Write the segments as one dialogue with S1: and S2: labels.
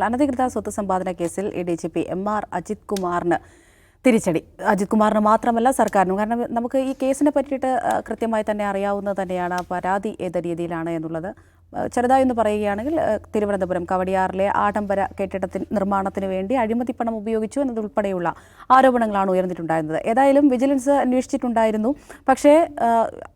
S1: എന്നാൽ അനധികൃത സ്വത്ത് സമ്പാദന കേസിൽ A D G P M R Ajith കുമാറിന് തിരിച്ചടി. അജിത് കുമാറിന് മാത്രമല്ല സർക്കാരിനും. കാരണം നമുക്ക് ഈ കേസിനെ പറ്റിയിട്ട് കൃത്യമായി തന്നെ അറിയാവുന്നത് തന്നെയാണ് പരാതി ഏത് രീതിയിലാണ് എന്നുള്ളത്. ചെറുതായി ഒന്ന് പറയുകയാണെങ്കിൽ തിരുവനന്തപുരം കവടിയാറിലെ ആഡംബര കെട്ടിടത്തിന് നിർമ്മാണത്തിന് വേണ്ടി അഴിമതി പണം ഉപയോഗിച്ചു എന്നതുൾപ്പെടെയുള്ള ആരോപണങ്ങളാണ് ഉയർന്നിട്ടുണ്ടായിരുന്നത്. ഏതായാലും വിജിലൻസ് അന്വേഷിച്ചിട്ടുണ്ടായിരുന്നു. പക്ഷേ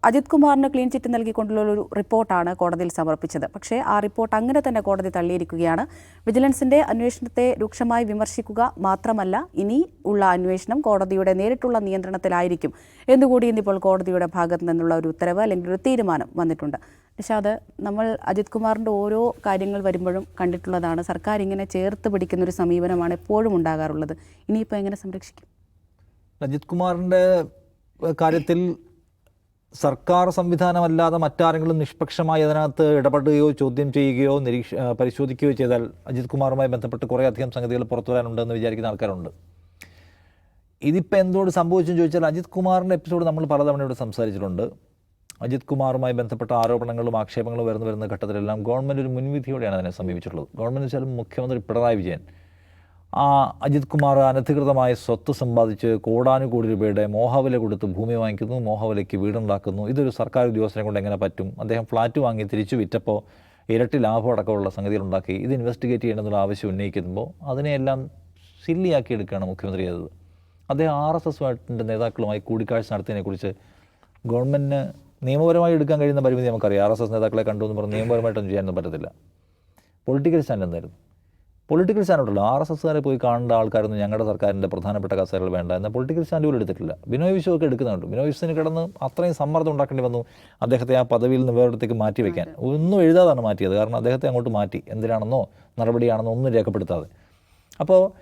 S1: അജിത് കുമാറിന് ക്ലീൻ ചിറ്റ് നൽകിക്കൊണ്ടുള്ള ഒരു റിപ്പോർട്ടാണ് കോടതിയിൽ സമർപ്പിച്ചത്. പക്ഷേ ആ റിപ്പോർട്ട് അങ്ങനെ തന്നെ കോടതി തള്ളിയിരിക്കുകയാണ്. വിജിലൻസിന്റെ അന്വേഷണത്തെ രൂക്ഷമായി വിമർശിക്കുക മാത്രമല്ല ഇനി ഉള്ള അന്വേഷണം കോടതിയുടെ നേരിട്ടുള്ള നിയന്ത്രണത്തിലായിരിക്കും. എന്നുകൂടി ഇന്നിപ്പോൾ കോടതിയുടെ ഭാഗത്തു നിന്നുള്ള ഒരു ഉത്തരവ് അല്ലെങ്കിൽ ഒരു തീരുമാനം വന്നിട്ടുണ്ട്. നിഷാദ് നമ്മൾ അജിത് കുമാറിന്റെ ഓരോ കാര്യങ്ങൾ വരുമ്പോഴും കണ്ടിട്ടുള്ളതാണ്. സർക്കാർ ഇങ്ങനെ ചേർത്ത് പിടിക്കുന്ന ഒരു സമീപനമാണ് എപ്പോഴും ഉണ്ടാകാറുള്ളത്. ഇനിയിപ്പോൾ എങ്ങനെ സംരക്ഷിക്കും?
S2: അജിത് കുമാറിന്റെ കാര്യത്തിൽ സർക്കാർ സംവിധാനമല്ലാതെ മറ്റാരെങ്കിലും നിഷ്പക്ഷമായി അതിനകത്ത് ഇടപെടുകയോ ചോദ്യം ചെയ്യുകയോ നിരീക്ഷ പരിശോധിക്കുകയോ ചെയ്താൽ അജിത് കുമാറുമായി ബന്ധപ്പെട്ട് കുറേ അധികം സംഗതികൾ പുറത്തു വരാനുണ്ടെന്ന് വിചാരിക്കുന്ന ആൾക്കാരുണ്ട്. ഇതിപ്പോൾ എന്തുകൊണ്ട് സംഭവിച്ചെന്ന് ചോദിച്ചാൽ അജിത് കുമാറിന്റെ എപ്പിസോഡ് നമ്മൾ പലതവണ ഇവിടെ സംസാരിച്ചിട്ടുണ്ട്. അജിത് കുമാറുമായി ബന്ധപ്പെട്ട ആരോപണങ്ങളും ആക്ഷേപങ്ങളും വരുന്നു വരുന്ന ഘട്ടത്തിലെല്ലാം ഗവൺമെന്റ് ഒരു മുൻവിധിയോടെയാണ് അതിനെ സമീപിച്ചിട്ടുള്ളത്. ഗവൺമെന്റ് വെച്ചാലും മുഖ്യമന്ത്രി പിണറായി വിജയൻ. ആ അജിത് കുമാർ അനധികൃതമായ സ്വത്ത് സമ്പാദിച്ച് കോടാനുകോടി രൂപയുടെ മോഹവില കൊടുത്ത് ഭൂമി വാങ്ങിക്കുന്നു മോഹവിലയ്ക്ക് വീടുണ്ടാക്കുന്നു. ഇതൊരു സർക്കാർ ഉദ്യോഗസ്ഥനെ കൊണ്ട് എങ്ങനെ പറ്റും? അദ്ദേഹം ഫ്ലാറ്റ് വാങ്ങി തിരിച്ചു വിറ്റപ്പോൾ ഇരട്ടി ലാഭം അടക്കമുള്ള സംഗതികളുണ്ടാക്കി. ഇത് ഇൻവെസ്റ്റിഗേറ്റ് ചെയ്യണമെന്നുള്ള ആവശ്യം ഉന്നയിക്കുമ്പോൾ അതിനെയെല്ലാം സില്ലിയാക്കി എടുക്കുകയാണ് മുഖ്യമന്ത്രി ചെയ്തത്. അദ്ദേഹം ആർ എസ് എസ് നേതാക്കളുമായി കൂടിക്കാഴ്ച നടത്തിയതിനെക്കുറിച്ച് ഗവൺമെന്റിന് നിയമപരമായി എടുക്കാൻ കഴിയുന്ന പരിമിതി നമുക്കറിയാം. ആർ എസ് എസ് നേതാക്കളെ കണ്ടു എന്ന് പറഞ്ഞ് നിയമപരമായിട്ടൊന്നും ചെയ്യാനൊന്നും പറ്റത്തില്ല. പൊളിറ്റിക്കൽ സ്റ്റാൻഡ് എന്തായിരുന്നു? പൊളിറ്റിക്കൽ സ്റ്റാൻഡ് ഉണ്ടല്ലോ. ആർ എസ് എസ്സുകാരെ പോയി കാണേണ്ട ആൾക്കാരൊന്നും ഞങ്ങളുടെ സർക്കാരിന്റെ പ്രധാനപ്പെട്ട കസേരകൾ വേണ്ട എന്നാൽ പൊളിറ്റിക്കൽ സ്റ്റാൻഡ് പോലും എടുത്തിട്ടില്ല. ബിനോയ് വിശ്വമൊക്കെ എടുക്കുന്നുണ്ട്. ബിനോയ് വിശ്വന് കിടന്ന് അത്രയും സമ്മർദ്ദം ഉണ്ടാക്കേണ്ടി വന്നു അദ്ദേഹത്തെ ആ പദവിയിൽ നിന്ന് വേറെടുത്തേക്ക് മാറ്റി വയ്ക്കാൻ ഒന്നും എഴുതാതാണ് മാറ്റിയത്. കാരണം അദ്ദേഹത്തെ അങ്ങോട്ട് മാറ്റി. എന്തിനാണെന്നോ നടപടിയാണെന്നോ ഒന്നും രേഖപ്പെടുത്താതെ. അപ്പോൾ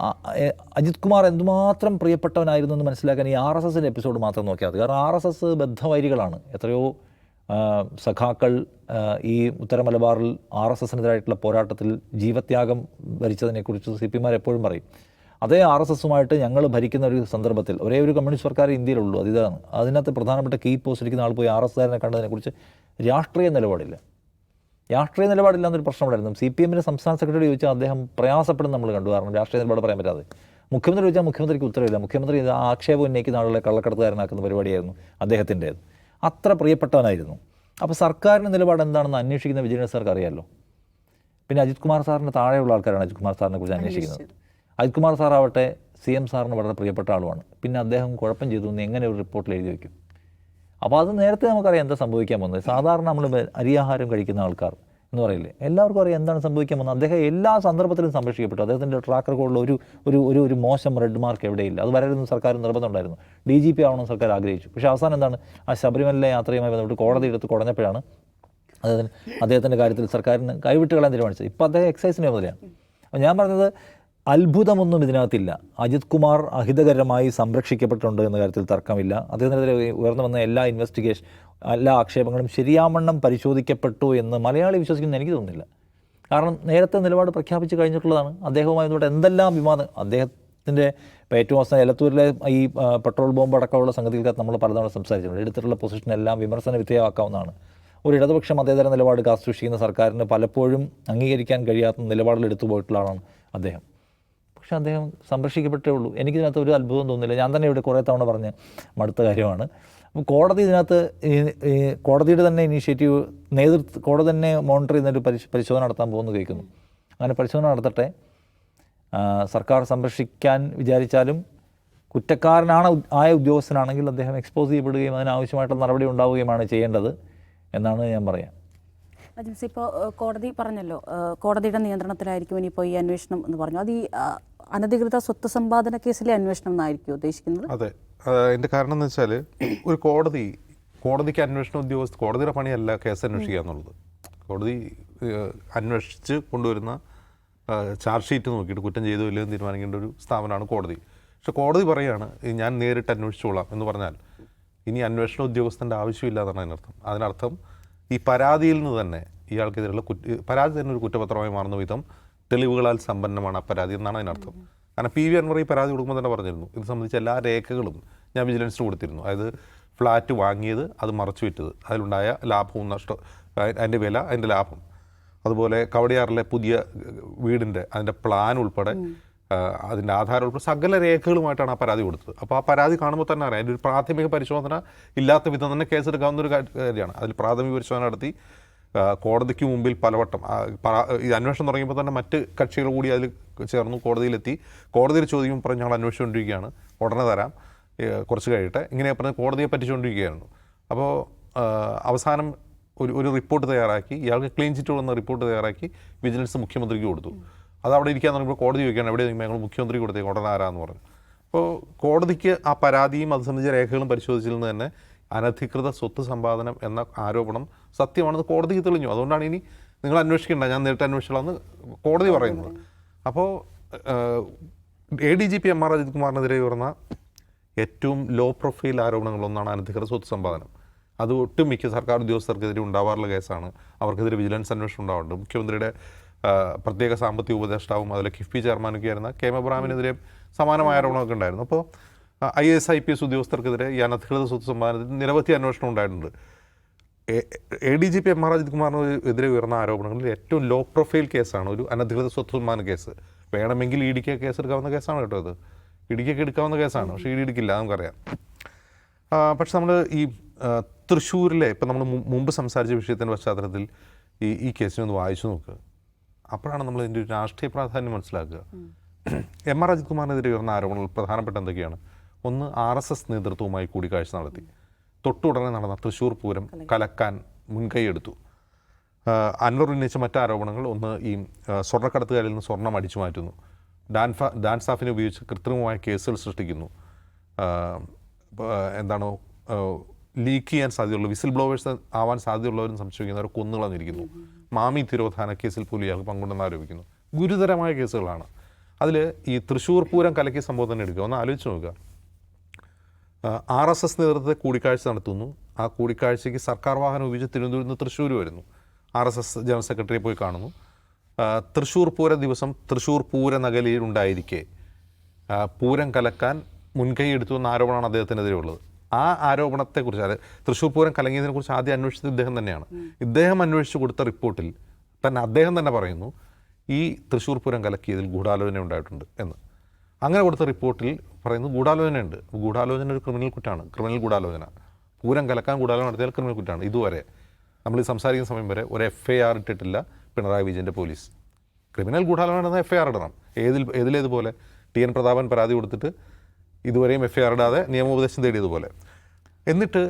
S2: അജിത് കുമാർ എന്തുമാത്രം പ്രിയപ്പെട്ടവനായിരുന്നു എന്ന് മനസ്സിലാക്കാൻ ഈ ആർ എസ് എസിന്റെ എപ്പിസോഡ് മാത്രം നോക്കിയാൽ മതി. കാരണം ആർ എസ് എസ് ബദ്ധവൈരികളാണ്. എത്രയോ സഖാക്കൾ ഈ ഉത്തര മലബാറിൽ ആർ എസ് എസിനെതിരായിട്ടുള്ള പോരാട്ടത്തിൽ ജീവത്യാഗം ഭരിച്ചതിനെക്കുറിച്ച് സി പി മാർ എപ്പോഴും പറയും. അതേ ആർ എസ് എസുമായിട്ട് ഞങ്ങൾ ഭരിക്കുന്ന ഒരു സന്ദർഭത്തിൽ ഒരേ ഒരു കമ്മ്യൂണിസ്റ്റ് സർക്കാർ ഇന്ത്യയിലുള്ളൂ അത് ഇതാണ് അതിനകത്ത് പ്രധാനപ്പെട്ട കീ പോസ്റ്റിരിക്കുന്ന ആൾ പോയി ആർ എസ് കാരനെ കണ്ടതിനെക്കുറിച്ച് രാഷ്ട്രീയ നിലപാടില്ല. രാഷ്ട്രീയ നിലപാടില്ല എന്നൊരു പ്രശ്നമുണ്ടായിരുന്നു സി പി എമ്മിന്റെ സംസ്ഥാന സെക്രട്ടറി ചോദിച്ചാൽ അദ്ദേഹം പ്രയാസപ്പെടുന്ന നമ്മൾ കണ്ടു. കാരണം രാഷ്ട്രീയ നിലപാട് പറയാൻ പറ്റാതെ. മുഖ്യമന്ത്രി ചോദിച്ചാൽ മുഖ്യമന്ത്രിക്ക് ഉത്തരവില്ല. മുഖ്യമന്ത്രി ഇത് ആക്ഷേപം ഉന്നയിക്കുന്ന ആളുകളെ കള്ളക്കടത്തുകാരനാക്കുന്ന പരിപാടിയായിരുന്നു അദ്ദേഹത്തിന്റേത്. അത്ര പ്രിയപ്പെട്ടവനായിരുന്നു. അപ്പോൾ സർക്കാരിന്റെ നിലപാട് എന്താണെന്ന് അന്വേഷിക്കുന്ന വിജിലൻസ് സാർക്ക് അറിയാമല്ലോ പിന്നെ അജിത് കുമാർ സാറിന്റെ താഴെയുള്ള ആൾക്കാരാണ് അജിത് കുമാർ സാറിനെ കുറിച്ച് അന്വേഷിക്കുന്നത്. അജിത് കുമാർ സാറാവട്ടെ സി എം സാറിന് വളരെ പ്രിയപ്പെട്ട ആളുമാണ്. പിന്നെ അദ്ദേഹം കുഴപ്പം ചെയ്തു എന്ന് എങ്ങനെ ഒരു റിപ്പോർട്ടിൽ എഴുതി വയ്ക്കും? അപ്പോൾ അത് നേരത്തെ നമുക്കറിയാം എന്താ സംഭവിക്കാൻ പോകുന്നത്. സാധാരണ നമ്മൾ അരിയാഹാരം കഴിക്കുന്ന ആൾക്കാർ എന്ന് പറയില്ലേ? എല്ലാവർക്കും അറിയാം എന്താണ് സംഭവിക്കാൻ പോകുന്നത്. അദ്ദേഹം എല്ലാ സന്ദർഭത്തിലും സംരക്ഷിക്കപ്പെട്ടു. അദ്ദേഹത്തിന്റെ ട്രാക്ക് റെക്കോർഡിൽ ഒരു ഒരു ഒരു ഒരു മോശം റെഡ് മാർക്ക് എവിടെയില്ല. അത് വരരുന്ന സർക്കാർ നിർബന്ധമുണ്ടായിരുന്നു ഡി ജി പി ആവണമെന്ന് സർക്കാർ ആഗ്രഹിച്ചു. പക്ഷേ അവസാനം എന്താണ്? ആ ശബരിമല യാത്രയുമായി ബന്ധപ്പെട്ട് കോടതി എടുത്ത് കുടഞ്ഞപ്പോഴാണ് അദ്ദേഹത്തിന് അദ്ദേഹത്തിന്റെ കാര്യത്തിൽ സർക്കാരിന് കൈവിട്ട് കളയാൻ തീരുമാനിച്ചത്. ഇപ്പോൾ അദ്ദേഹം എക്സൈസിന് മുതലാണ് അപ്പോൾ ഞാൻ പറഞ്ഞത് അത്ഭുതമൊന്നും ഇതിനകത്തില്ല. അജിത് കുമാർ അഹിതകരമായി സംരക്ഷിക്കപ്പെട്ടിട്ടുണ്ട് എന്ന കാര്യത്തിൽ തർക്കമില്ല. അദ്ദേഹത്തിനെതിരെ ഉയർന്നു വന്ന എല്ലാ ഇൻവെസ്റ്റിഗേഷൻ എല്ലാ ആക്ഷേപങ്ങളും ശരിയാമണ്ണം പരിശോധിക്കപ്പെട്ടു എന്ന് മലയാളി വിശ്വസിക്കുന്ന. എനിക്ക് തോന്നുന്നില്ല. കാരണം നേരത്തെ നിലപാട് പ്രഖ്യാപിച്ച് കഴിഞ്ഞിട്ടുള്ളതാണ്. അദ്ദേഹവുമായി എന്തെല്ലാം വിവാദം അദ്ദേഹത്തിന്റെ ഏറ്റവും അവസാനം എലത്തൂരിലെ ഈ പെട്രോൾ ബോംബ് അടക്കമുള്ള സംഗതികൾക്ക് നമ്മൾ പലതവണ സംസാരിച്ചിട്ടുണ്ട്. എടുത്തിട്ടുള്ള പൊസിഷൻ എല്ലാം വിമർശന വിധേയമാക്കാവുന്നതാണ്. ഒരു ഇടതുപക്ഷ മതേതര നിലപാട് കാത്തുസൂക്ഷിക്കുന്ന സർക്കാരിന് പലപ്പോഴും അംഗീകരിക്കാൻ കഴിയാത്ത നിലപാടിൽ എടുത്തു പോയിട്ടുള്ള ആളാണ് അദ്ദേഹം. പക്ഷേ അദ്ദേഹം സംരക്ഷിക്കപ്പെട്ടേ ഉള്ളൂ. എനിക്കിതിനകത്ത് ഒരു അത്ഭുതം തോന്നില്ല ഞാൻ തന്നെ ഇവിടെ കുറേ തവണ പറഞ്ഞ് മടുത്ത കാര്യമാണ്. അപ്പോൾ കോടതി ഇതിനകത്ത് കോടതിയുടെ തന്നെ ഇനീഷ്യേറ്റീവ് നേതൃത്വ കോടതി തന്നെ മോണിറ്റർ ചെയ്യുന്നൊരു പരിശ് പരിശോധന നടത്താൻ പോകുന്നു കേൾക്കുന്നു. അങ്ങനെ പരിശോധന നടത്തട്ടെ. സർക്കാർ സംരക്ഷിക്കാൻ വിചാരിച്ചാലും കുറ്റക്കാരനാണ് ആയ ഉദ്യോഗസ്ഥനാണെങ്കിൽ അദ്ദേഹം എക്സ്പോസ് ചെയ്യപ്പെടുകയും അതിനാവശ്യമായിട്ടുള്ള നടപടി ഉണ്ടാവുകയുമാണ് ചെയ്യേണ്ടത് എന്നാണ് ഞാൻ പറയാം.
S1: അജിൻസി ഇപ്പോൾ കോടതി പറഞ്ഞല്ലോ കോടതിയുടെ നിയന്ത്രണത്തിലായിരിക്കും ഇനിയിപ്പോൾ ഈ അന്വേഷണം എന്ന് പറഞ്ഞു. അത് ഈ അനധികൃത സ്വത്ത് സമ്പാദന കേസിലെ അന്വേഷണം എന്നായിരിക്കും ഉദ്ദേശിക്കുന്നത്?
S3: അതെ. അതിന്റെ കാരണം എന്ന് വെച്ചാൽ ഒരു കോടതി കോടതിക്ക് അന്വേഷണ ഉദ്യോഗസ്ഥ കോടതിയുടെ പണിയല്ല കേസ് അന്വേഷിക്കുക എന്നുള്ളത്. കോടതി അന്വേഷിച്ച് കൊണ്ടുവരുന്ന ചാർജ് ഷീറ്റ് നോക്കിയിട്ട് കുറ്റം ചെയ്തോ ഇല്ലയോ തീരുമാനിക്കേണ്ട ഒരു സ്ഥാപനമാണ് കോടതി. പക്ഷെ കോടതി പറയാണ് ഞാൻ നേരിട്ട് അന്വേഷിച്ചോളാം എന്ന് പറഞ്ഞാൽ ഇനി അന്വേഷണ ഉദ്യോഗസ്ഥന്റെ ആവശ്യമില്ല എന്നാണ് അതിനർത്ഥം. അതിനർത്ഥം ഈ പരാതിയിൽ നിന്ന് തന്നെ ഇയാൾക്കെതിരെയുള്ള കുറ്റ പരാതി തന്നെ ഒരു കുറ്റപത്രമായി മാറുന്ന വിധം തെളിവുകളാൽ സമ്പന്നമാണ് ആ പരാതി എന്നാണ് അതിനർത്ഥം കാരണം പി വി അൻവർ ഈ പരാതി കൊടുക്കുമ്പോൾ തന്നെ പറഞ്ഞിരുന്നു ഇത് സംബന്ധിച്ച എല്ലാ രേഖകളും ഞാൻ വിജിലൻസിന് കൊടുത്തിരുന്നു. അതായത് ഫ്ലാറ്റ് വാങ്ങിയത് അത് മറച്ചു വിറ്റത്. അതിലുണ്ടായ ലാഭവും നഷ്ടവും അതിന്റെ വില അതിന്റെ ലാഭം. അതുപോലെ കവടിയാറിലെ പുതിയ വീടിന്റെ അതിന്റെ പ്ലാൻ ഉൾപ്പെടെ അതിന്റെ ആധാരം ഉൾപ്പെടെ സകല രേഖകളുമായിട്ടാണ് ആ പരാതി കൊടുത്തത്. അപ്പോൾ ആ പരാതി കാണുമ്പോൾ തന്നെ അറിയാം. അതിന്റെ ഒരു പ്രാഥമിക പരിശോധന ഇല്ലാത്ത വിധം തന്നെ കേസെടുക്കാവുന്ന ഒരു കാര്യം- കാര്യമാണ്. അതിൽ പ്രാഥമിക പരിശോധന നടത്തി കോടതിക്ക് മുമ്പിൽ പലവട്ടം ഈ അന്വേഷണം തുടങ്ങിയപ്പോൾ തന്നെ മറ്റ് കക്ഷികൾ കൂടി അതിൽ ചേർന്നു കോടതിയിലെത്തി. കോടതിയിൽ ചോദ്യം പറഞ്ഞ് ഞങ്ങൾ അന്വേഷിച്ചുകൊണ്ടിരിക്കുകയാണ്. ഉടനെ തരാം. കുറച്ച് കഴിയട്ടെ. ഇങ്ങനെ പറഞ്ഞ് കോടതിയെ പറ്റിച്ചുകൊണ്ടിരിക്കുകയായിരുന്നു. അപ്പോൾ അവസാനം ഒരു ഒരു റിപ്പോർട്ട് തയ്യാറാക്കി. ഇയാൾക്ക് ക്ലീൻ ചിറ്റ് കൊടുക്കുന്ന റിപ്പോർട്ട് തയ്യാറാക്കി വിജിലൻസ് മുഖ്യമന്ത്രിക്ക് കൊടുത്തു. അത് അവിടെ ഇരിക്കാൻ തുടങ്ങിയപ്പോൾ കോടതി ചോദിക്കുകയാണ് എവിടെ ഞങ്ങൾ മുഖ്യമന്ത്രി കൊടുത്തേ ഉടനെ ആരാന്ന് പറഞ്ഞു. അപ്പോൾ കോടതിക്ക് ആ പരാതിയും അത് സംബന്ധിച്ച രേഖകളും പരിശോധിച്ചിരുന്നു തന്നെ അനധികൃത സ്വത്ത് സമ്പാദനം എന്ന ആരോപണം സത്യമാണെന്ന് കോടതിക്ക് തെളിഞ്ഞു. അതുകൊണ്ടാണ് ഇനി നിങ്ങൾ അന്വേഷിക്കേണ്ട ഞാൻ നേരിട്ട് അന്വേഷിച്ചോളാന്ന് കോടതി പറയുന്നത്. അപ്പോൾ A D G P M R Ajith കുമാറിനെതിരെ ഉയർന്ന ഏറ്റവും ലോ പ്രൊഫൈൽ ആരോപണങ്ങളൊന്നാണ് അനധികൃത സ്വത്ത് സമ്പാദനം. അത് ഒട്ടുമിക്ക സർക്കാർ ഉദ്യോഗസ്ഥർക്കെതിരെ ഉണ്ടാവാറുള്ള കേസാണ്. അവർക്കെതിരെ വിജിലൻസ് അന്വേഷണം ഉണ്ടാവാറുണ്ട്. മുഖ്യമന്ത്രിയുടെ പ്രത്യേക സാമ്പത്തിക ഉപദേഷ്ടാവും അതിലെ കിഫ്ബി ചെയർമാനൊക്കെ ആയിരുന്ന കെ എം എബ്രാമിനെതിരെ സമാനമായ ആരോപണമൊക്കെ ഉണ്ടായിരുന്നു. അപ്പോൾ I S I P S ഉദ്യോഗസ്ഥർക്കെതിരെ ഈ അനധികൃത സ്വത്ത് സമ്പാദനത്തിൽ നിരവധി അന്വേഷണം ഉണ്ടായിട്ടുണ്ട്. A D G P M R Ajith കുമാറിന് എതിരെ ഉയർന്ന ആരോപണങ്ങളിൽ ഏറ്റവും ലോ പ്രൊഫൈൽ കേസാണ് ഒരു അനധികൃത സ്വത്ത് സമ്മാന കേസ്. വേണമെങ്കിൽ ഇ ഡിക്ക് കേസ് എടുക്കാവുന്ന കേസാണ് കേട്ടോ അത്. ഇടിക്കൊക്കെ എടുക്കാവുന്ന കേസാണ് പക്ഷേ ഇ ഡി എടുക്കില്ല നമുക്കറിയാം. പക്ഷെ നമ്മൾ ഈ തൃശ്ശൂരിലെ ഇപ്പം നമ്മൾ മുമ്പ് സംസാരിച്ച വിഷയത്തിന്റെ പശ്ചാത്തലത്തിൽ ഈ ഈ കേസിനെ ഒന്ന് വായിച്ചു നോക്കുക അപ്പോഴാണ് നമ്മൾ ഇതിന്റെ ഒരു രാഷ്ട്രീയ പ്രാധാന്യം മനസ്സിലാക്കുക. എം ആർ അജിത്കുമാറിനെതിരെ ഉയർന്ന ആരോപണങ്ങൾ പ്രധാനപ്പെട്ട എന്തൊക്കെയാണ്? ഒന്ന് ആർ എസ് എസ് നേതൃത്വവുമായി കൂടിക്കാഴ്ച നടത്തി. തൊട്ടുടനെ നടന്ന തൃശ്ശൂർ പൂരം കലക്കാൻ മുൻകൈയെടുത്തു. അൻവർ ഉന്നയിച്ച മറ്റ് ആരോപണങ്ങൾ ഒന്ന് ഈ സ്വർണക്കടത്തുകാരിൽ നിന്ന് സ്വർണം അടിച്ചു മാറ്റുന്നു. ഡാൻഫ ഡാൻസാഫിനെ ഉപയോഗിച്ച് കൃത്രിമമായ കേസുകൾ സൃഷ്ടിക്കുന്നു. എന്താണോ ലീക്ക് ചെയ്യാൻ സാധ്യതയുള്ള വിസിൽ ബ്ലോവേഴ്സ് ആവാൻ സാധ്യതയുള്ളവരും സംശയിക്കുന്നവരെ കൊന്നുകളഞ്ഞിരിക്കുന്നു. മാമി തിരോധാന കേസിൽ പോലും ഇയാൾക്ക് പങ്കുണ്ടെന്ന് ആരോപിക്കുന്നു. ഗുരുതരമായ കേസുകളാണ്. അതിൽ ഈ തൃശ്ശൂർ പൂരം കലക്കിയ സംഭവം തന്നെ എടുക്കുക. ഒന്ന് ആലോചിച്ച് നോക്കുക. ആർ എസ് എസ് നേതൃത്വത്തെ കൂടിക്കാഴ്ച നടത്തുന്നു. ആ കൂടിക്കാഴ്ചയ്ക്ക് സർക്കാർ വാഹനം ഉപയോഗിച്ച് തിരുവനന്തപുരത്ത് നിന്ന് തൃശ്ശൂർ വരുന്നു. ആർ എസ് എസ് ജനറൽ സെക്രട്ടറിയെ പോയി കാണുന്നു. തൃശ്ശൂർ പൂര ദിവസം തൃശ്ശൂർ പൂര നഗലിയിലുണ്ടായിരിക്കെ പൂരം കലക്കാൻ മുൻകൈ എടുത്തു എന്ന ആരോപണമാണ് അദ്ദേഹത്തിനെതിരെ ഉള്ളത്. ആ ആരോപണത്തെക്കുറിച്ച് അതായത് തൃശ്ശൂർ പൂരം കലങ്ങിയതിനെക്കുറിച്ച് ആദ്യം അന്വേഷിച്ചത് ഇദ്ദേഹം തന്നെയാണ്. ഇദ്ദേഹം അന്വേഷിച്ചു കൊടുത്ത റിപ്പോർട്ടിൽ തന്നെ അദ്ദേഹം തന്നെ പറയുന്നു ഈ തൃശ്ശൂർ പൂരം കലക്കിയതിൽ ഗൂഢാലോചന ഉണ്ടായിട്ടുണ്ട് എന്ന്. അങ്ങനെ കൊടുത്ത റിപ്പോർട്ടിൽ പറയുന്നു ഗൂഢാലോചനയുണ്ട്. ഗൂഢാലോചന ഒരു ക്രിമിനൽ കുറ്റമാണ് ക്രിമിനൽ ഗൂഢാലോചന. പൂരം കലക്കാൻ ഗൂഢാലോചന നടത്തിയാൽ ക്രിമിനൽ കുറ്റമാണ് ഇതുവരെ നമ്മൾ ഈ സംസാരിക്കുന്ന സമയം വരെ ഒരു എഫ് ഐ ആർ ഇട്ടിട്ടില്ല പിണറായി വിജയന്റെ പോലീസ്. ക്രിമിനൽ ഗൂഢാലോചന എഫ് ഐ ആർ ഇടണം. ഏതിൽ ഏതിലേതുപോലെ ടി എൻ പ്രതാപൻ പരാതി കൊടുത്തിട്ട് ഇതുവരെയും എഫ് ഐ ആർ ഇടാതെ നിയമോപദേശം തേടിയതുപോലെ. എന്നിട്ട്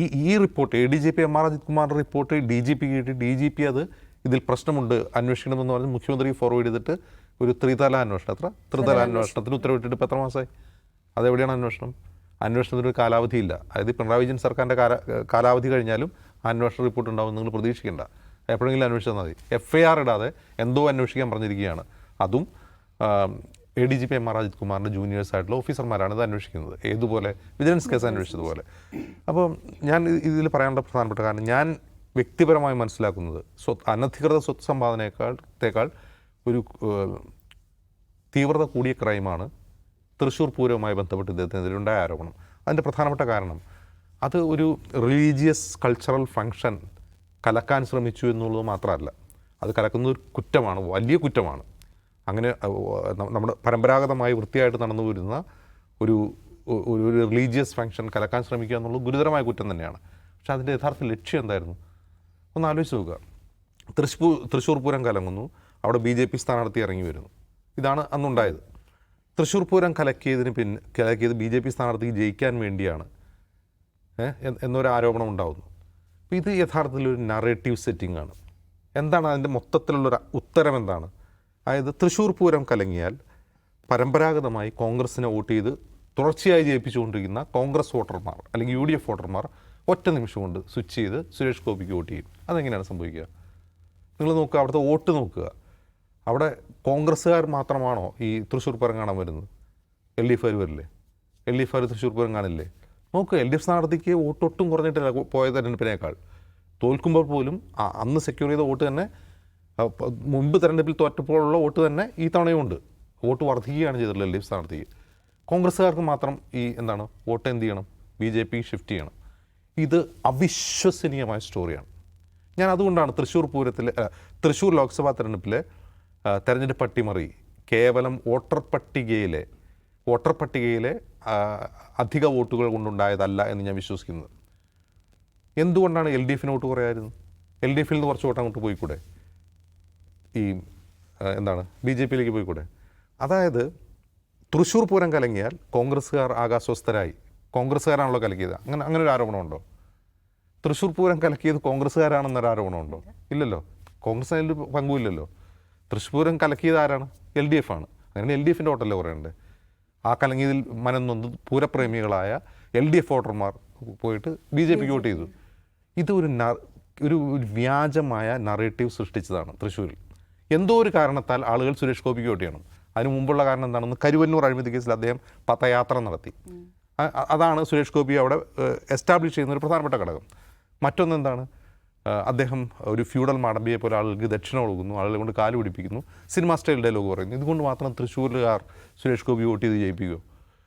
S3: ഈ ഈ report A D G P M R Ajith കുമാറിന്റെ റിപ്പോർട്ട് ഡി ജി പി കിട്ടി. ഡി ജി പി അത് ഇതിൽ പ്രശ്നമുണ്ട് അന്വേഷിക്കണമെന്ന് പറഞ്ഞ് മുഖ്യമന്ത്രി ഫോർവേഡ് ചെയ്തിട്ട് ഒരു ത്രിതല അന്വേഷണം. എത്ര? ത്രിതല അന്വേഷണത്തിന് ഉത്തരവിട്ടിട്ട് ഇപ്പോൾ എത്ര മാസമായി? അതെവിടെയാണ് അന്വേഷണം? അന്വേഷണത്തിന് ഒരു കാലാവധിയില്ല അതായത് പിണറായി വിജയൻ സർക്കാരിന്റെ കാല കാലാവധി കഴിഞ്ഞാലും അന്വേഷണ റിപ്പോർട്ട് ഉണ്ടാവും നിങ്ങൾ പ്രതീക്ഷിക്കേണ്ട. എപ്പോഴെങ്കിലും അന്വേഷിച്ചാൽ മതി. എഫ് ഐ ആർ ഇടാതെ എന്തോ അന്വേഷിക്കാൻ പറഞ്ഞിരിക്കുകയാണ്. അതും A D G P M R Ajith കുമാറിന്റെ ജൂനിയേഴ്സ് ആയിട്ടുള്ള ഓഫീസർമാരാണ് ഇത് അന്വേഷിക്കുന്നത്. ഏതുപോലെ? വിജിലൻസ് കേസ് അന്വേഷിച്ചതുപോലെ അപ്പോൾ ഞാൻ ഇതിൽ പറയാനുള്ള പ്രധാനപ്പെട്ട കാരണം ഞാൻ വ്യക്തിപരമായി മനസ്സിലാക്കുന്നത് സ്വത്ത് അനധികൃത സ്വത്ത് സമ്പാദനയേക്കാൾ ഒരു തീവ്രത കൂടിയ ക്രൈമാണ് തൃശ്ശൂർ പൂരവുമായി ബന്ധപ്പെട്ട് ഇദ്ദേഹത്തിനെതിരെ ഉണ്ടായ ആരോപണം. അതിന്റെ പ്രധാനപ്പെട്ട കാരണം അത് ഒരു റിലീജിയസ് കൾച്ചറൽ ഫങ്ഷൻ കലക്കാൻ ശ്രമിച്ചു എന്നുള്ളത് മാത്രമല്ല. അത് കലക്കുന്ന ഒരു കുറ്റമാണ് വലിയ കുറ്റമാണ്. അങ്ങനെ നമ്മുടെ പരമ്പരാഗതമായി വൃത്തിയായിട്ട് നടന്നു വരുന്ന ഒരു ഒരു റിലീജിയസ് ഫങ്ഷൻ കലക്കാൻ ശ്രമിക്കുക എന്നുള്ളത് ഗുരുതരമായ കുറ്റം തന്നെയാണ്. പക്ഷെ അതിന്റെ യഥാർത്ഥ ലക്ഷ്യം എന്തായിരുന്നു? ഒന്ന് ആലോചിച്ച് നോക്കുക. തൃശ്ശൂർ തൃശ്ശൂർ പൂരം കലങ്ങുന്നു. അവിടെ ബി ജെ പി സ്ഥാനാർത്ഥി ഇറങ്ങി വരുന്നു. ഇതാണ് അന്നുണ്ടായത്. തൃശ്ശൂർ പൂരം കലക്കിയതിന് പിന്നെ കലക്കിയത് ബി ജെ പി സ്ഥാനാർത്ഥിക്ക് ജയിക്കാൻ വേണ്ടിയാണ്. എന്നൊരു ആരോപണം ഉണ്ടാകുന്നു അപ്പോൾ ഇത് യഥാർത്ഥത്തിൽ ഒരു നറേറ്റീവ് സെറ്റിംഗ് ആണ്. എന്താണ് അതിന്റെ മൊത്തത്തിലുള്ളൊരു ഉത്തരം എന്താണ്? അതായത് തൃശ്ശൂർ പൂരം കലങ്ങിയാൽ പരമ്പരാഗതമായി കോൺഗ്രസിനെ വോട്ട് ചെയ്ത് തുടർച്ചയായി ജയിപ്പിച്ചുകൊണ്ടിരിക്കുന്ന കോൺഗ്രസ് വോട്ടർമാർ അല്ലെങ്കിൽ യു ഡി എഫ് വോട്ടർമാർ ഒറ്റ നിമിഷം കൊണ്ട് സ്വിച്ച് ചെയ്ത് സുരേഷ് ഗോപിക്ക് വോട്ട് ചെയ്യും. അതെങ്ങനെയാണ് സംഭവിക്കുക? നിങ്ങൾ നോക്കുക അവിടുത്തെ വോട്ട് നോക്കുക. അവിടെ കോൺഗ്രസ്സുകാർ മാത്രമാണോ ഈ തൃശ്ശൂർ പൂരം കാണാൻ വരുന്നത്? എൽ ഡി എഫ് വരില്ലേ? L D F Thrissur Pooram കാണില്ലേ? നോക്കുക എൽ ഡി എഫ് സ്ഥാനാർത്ഥിക്ക് വോട്ട് ഒട്ടും കുറഞ്ഞിട്ടില്ല പോയ തെരഞ്ഞെടുപ്പിനേക്കാൾ. തോൽക്കുമ്പോൾ പോലും അന്ന് സെക്യൂർ ചെയ്ത വോട്ട് തന്നെ മുൻപ് തെരഞ്ഞെടുപ്പിൽ തോറ്റപ്പോഴുള്ള വോട്ട് തന്നെ ഈ തവണയും ഉണ്ട്. വോട്ട് വർദ്ധിക്കുകയാണ് ചെയ്തിട്ടുള്ളത് എൽ ഡി എഫ് സ്ഥാനാർത്ഥിക്ക്. കോൺഗ്രസ്സുകാർക്ക് മാത്രം ഈ എന്താണ് വോട്ട് എന്ത് ചെയ്യണം? ബി ജെ പി ഷിഫ്റ്റ് ചെയ്യണം. ഇത് അവിശ്വസനീയമായ സ്റ്റോറിയാണ് ഞാൻ അതുകൊണ്ടാണ് തൃശ്ശൂർ പൂരത്തിലെ തൃശ്ശൂർ ലോക്സഭാ തെരഞ്ഞെടുപ്പിലെ തെരഞ്ഞെടുപ്പ് അട്ടിമറി കേവലം വോട്ടർ പട്ടികയിലെ വോട്ടർ പട്ടികയിലെ അധിക വോട്ടുകൾ കൊണ്ടുണ്ടായതല്ല എന്ന് ഞാൻ വിശ്വസിക്കുന്നത്. എന്തുകൊണ്ടാണ് എൽ ഡി എഫിന് വോട്ട് കുറയായിരുന്നു എൽ ഡി എഫിൽ നിന്ന് കുറച്ച് വോട്ട് അങ്ങോട്ട് പോയിക്കൂടെ? ഈ എന്താണ് ബി ജെ പിയിലേക്ക് പോയിക്കൂടെ? അതായത് തൃശ്ശൂർ പൂരം കലങ്ങിയാൽ കോൺഗ്രസ്സുകാർ ആകാശ്വസ്ഥരായി കോൺഗ്രസ്സുകാരാണല്ലോ കലക്കിയത്. അങ്ങനെ അങ്ങനെ ഒരു ആരോപണമുണ്ടോ? തൃശ്ശൂർ പൂരം കലക്കിയത് കോൺഗ്രസ്സുകാരാണെന്നൊരു ആരോപണമുണ്ടോ ഇല്ലല്ലോ. കോൺഗ്രസ് അതിൽ പങ്കുമില്ലല്ലോ തൃശ്ശൂർ പൂരം കലക്കിയത് ആരാണ്? എൽ ഡി എഫ് ആണ്. അങ്ങനെ എൽ ഡി എഫിന്റെ വോട്ടല്ലേ കുറയണ്ടേ. ആ കലങ്ങിയതിൽ മനന്നൊന്ന് പൂരപ്രേമികളായ എൽ ഡി എഫ് വോട്ടർമാർ പോയിട്ട് ബി ജെ പിക്ക് വോട്ട് ചെയ്തു. ഇത് ഒരു ഒരു വ്യാജമായ നറേറ്റീവ് സൃഷ്ടിച്ചതാണ് തൃശ്ശൂരിൽ. എന്തോ ഒരു കാരണത്താൽ ആളുകൾ സുരേഷ് ഗോപിക്ക് വോട്ട് ചെയ്യണം. അതിന് മുമ്പുള്ള കാരണം എന്താണെന്ന് കരുവന്നൂർ അഴിമതി കേസിൽ അദ്ദേഹം പഥയാത്ര നടത്തി. അതാണ് സുരേഷ് ഗോപി അവിടെ എസ്റ്റാബ്ലിഷ് ചെയ്യുന്ന ഒരു പ്രധാനപ്പെട്ട ഘടകം. മറ്റൊന്ന് എന്താണ്? അദ്ദേഹം ഒരു ഫ്യൂഡൽ മാടമ്പിയെ പോലെ ആളുകൾക്ക് ദക്ഷിണ കൊടുക്കുന്നു ആളുകളെ കൊണ്ട് കാൽ പിടിപ്പിക്കുന്നു സിനിമ സ്റ്റൈൽ ഡയലോഗ് പറയുന്നു. ഇതുകൊണ്ട് മാത്രം തൃശ്ശൂരുകാർ സുരേഷ് ഗോപി വോട്ട് ചെയ്ത് ജയിപ്പിക്കുമോ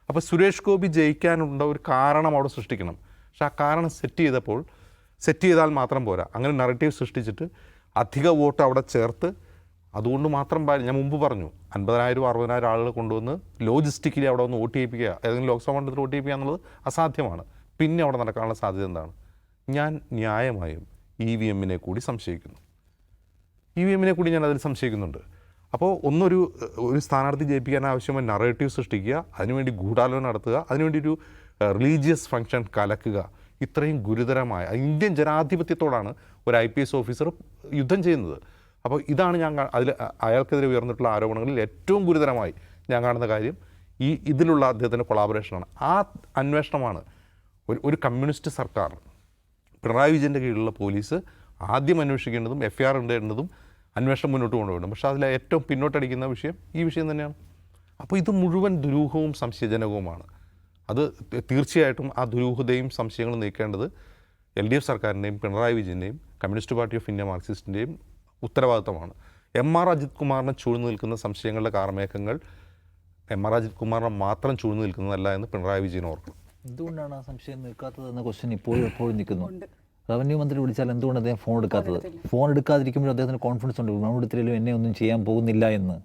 S3: അപ്പോൾ സുരേഷ് ഗോപി ജയിക്കാനുള്ള ഒരു കാരണം അവിടെ സൃഷ്ടിക്കണം. പക്ഷെ ആ കാരണം സെറ്റ് ചെയ്തപ്പോൾ സെറ്റ് ചെയ്താൽ മാത്രം പോരാ. അങ്ങനെ നറേറ്റീവ് സൃഷ്ടിച്ചിട്ട് അധിക വോട്ട് അവിടെ ചേർത്ത് അതുകൊണ്ട് മാത്രം ഞാൻ മുമ്പ് പറഞ്ഞു അൻപതിനായിരം അറുപതിനായിരം ആളുകൾ കൊണ്ടുവന്ന് ലോജിസ്റ്റിക്കലി അവിടെ ഒന്ന് വോട്ട് ചെയ്യിപ്പിക്കുക ഏതെങ്കിലും ലോക്സഭാ മണ്ഡലത്തിൽ വോട്ട് ചെയ്യിപ്പിക്കുക എന്നുള്ളത് അസാധ്യമാണ്. പിന്നെ അവിടെ നടക്കാനുള്ള സാധ്യത എന്താണ്? ഞാൻ ന്യായമായും ഇ വി എമ്മിനെ കൂടി സംശയിക്കുന്നു. ഇ വി എമ്മിനെ കൂടി ഞാൻ അതിൽ സംശയിക്കുന്നുണ്ട്. അപ്പോൾ ഒന്നൊരു ഒരു സ്ഥാനാർത്ഥി ജയിപ്പിക്കാൻ ആവശ്യമായ നറേറ്റീവ് സൃഷ്ടിക്കുക അതിനുവേണ്ടി ഗൂഢാലോചന നടത്തുക അതിനുവേണ്ടി ഒരു റിലീജിയസ് ഫംഗ്ഷൻ കലക്കുക ഇത്രയും ഗുരുതരമായ ഇന്ത്യൻ ജനാധിപത്യത്തോടാണ് ഒരു ഐ പി എസ് ഓഫീസർ യുദ്ധം ചെയ്യുന്നത്. അപ്പോൾ ഇതാണ് ഞാൻ അതിൽ അയാൾക്കെതിരെ ഉയർന്നിട്ടുള്ള ആരോപണങ്ങളിൽ ഏറ്റവും ഗുരുതരമായി ഞാൻ കാണുന്ന കാര്യം ഈ ഇതിലുള്ള അദ്ദേഹത്തിന്റെ കൊളാബറേഷനാണ് ആ അന്വേഷണമാണ് ഒരു ഒരു കമ്മ്യൂണിസ്റ്റ് സർക്കാർ പിണറായി വിജയന്റെ കീഴിലുള്ള പോലീസ് ആദ്യം അന്വേഷിക്കേണ്ടതും എഫ് ഐ ആർ ഇടേണ്ടതും അന്വേഷണം മുന്നോട്ട് കൊണ്ടുപോകണം പക്ഷേ അതിലെ ഏറ്റവും പിന്നോട്ടടിക്കുന്ന വിഷയം ഈ വിഷയം തന്നെയാണ്. അപ്പോൾ ഇത് മുഴുവൻ ദുരൂഹവും സംശയജനകവുമാണ്. അത് തീർച്ചയായിട്ടും ആ ദുരൂഹതയും സംശയങ്ങളും നീക്കേണ്ടത് എൽ ഡി എഫ് സർക്കാരിന്റെയും പിണറായി വിജയന്റെയും കമ്മ്യൂണിസ്റ്റ് പാർട്ടി ഓഫ് ഇന്ത്യ മാർക്സിസ്റ്റിന്റെയും ഉത്തരവാദിത്തമാണ് എം ആർ അജിത് കുമാറിനെ ചൂഴ്ന്നു നിൽക്കുന്ന സംശയങ്ങളുടെ കാർമേഘങ്ങൾ എം ആർ അജിത് കുമാറിനെ മാത്രം ചൂഴ്ന്നു നിൽക്കുന്നതല്ല എന്ന് പിണറായി വിജയൻ ഓർക്കണം
S2: എന്തുകൊണ്ടാണ് ആ സംശയം നിൽക്കാത്തതെന്ന ക്വസ്റ്റ്യൻ ഇപ്പോഴും എപ്പോഴും നിൽക്കുന്നു. റവന്യൂ മന്ത്രി വിളിച്ചാൽ എന്തുകൊണ്ട് അദ്ദേഹം ഫോൺ എടുക്കാത്തത്? ഫോൺ എടുക്കാതിരിക്കുമ്പോൾ അദ്ദേഹത്തിന് കോൺഫിഡൻസ് ഉണ്ട്. ഫോൺ എടുത്തില്ലെങ്കിലും എന്നെ ഒന്നും ചെയ്യാൻ പോകുന്നില്ല എന്ന്.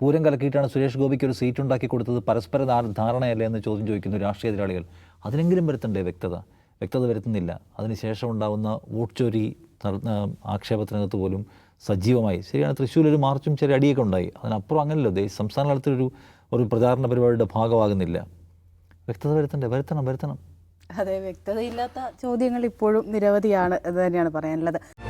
S2: പൂരം കലക്കിയിട്ടാണ് സുരേഷ് ഗോപിക്ക് ഒരു സീറ്റ് ഉണ്ടാക്കി കൊടുത്തത് പരസ്പര ധാരണയല്ല ധാരണയല്ലേ എന്ന് ചോദ്യം ചോദിക്കുന്നു രാഷ്ട്രീയ എതിരാളികൾ. അതിനെങ്കിലും വരുത്തണ്ടേ വ്യക്തത? വ്യക്തത വരുത്തുന്നില്ല. അതിനുശേഷം ഉണ്ടാകുന്ന വോട്ട് ചോരി ആക്ഷേപത്തിനകത്ത് പോലും സജീവമായി. ശരിയാണ് തൃശ്ശൂർ ഒരു മാർച്ചും ചെറിയ അടിയൊക്കെ ഉണ്ടായി. അതിനപ്പുറം അങ്ങനെയല്ലോ ദേ സംസ്ഥാന തലത്തിലൊരു ഒരു പ്രചാരണ പരിപാടിയുടെ ഭാഗമാകുന്നില്ല. വ്യക്തത വരുത്തണ്ടേ? വരുത്തണം വരുത്തണം.
S1: അതെ വ്യക്തതയില്ലാത്ത ചോദ്യങ്ങൾ ഇപ്പോഴും നിരവധിയാണ് എന്ന് തന്നെയാണ് പറയാനുള്ളത്.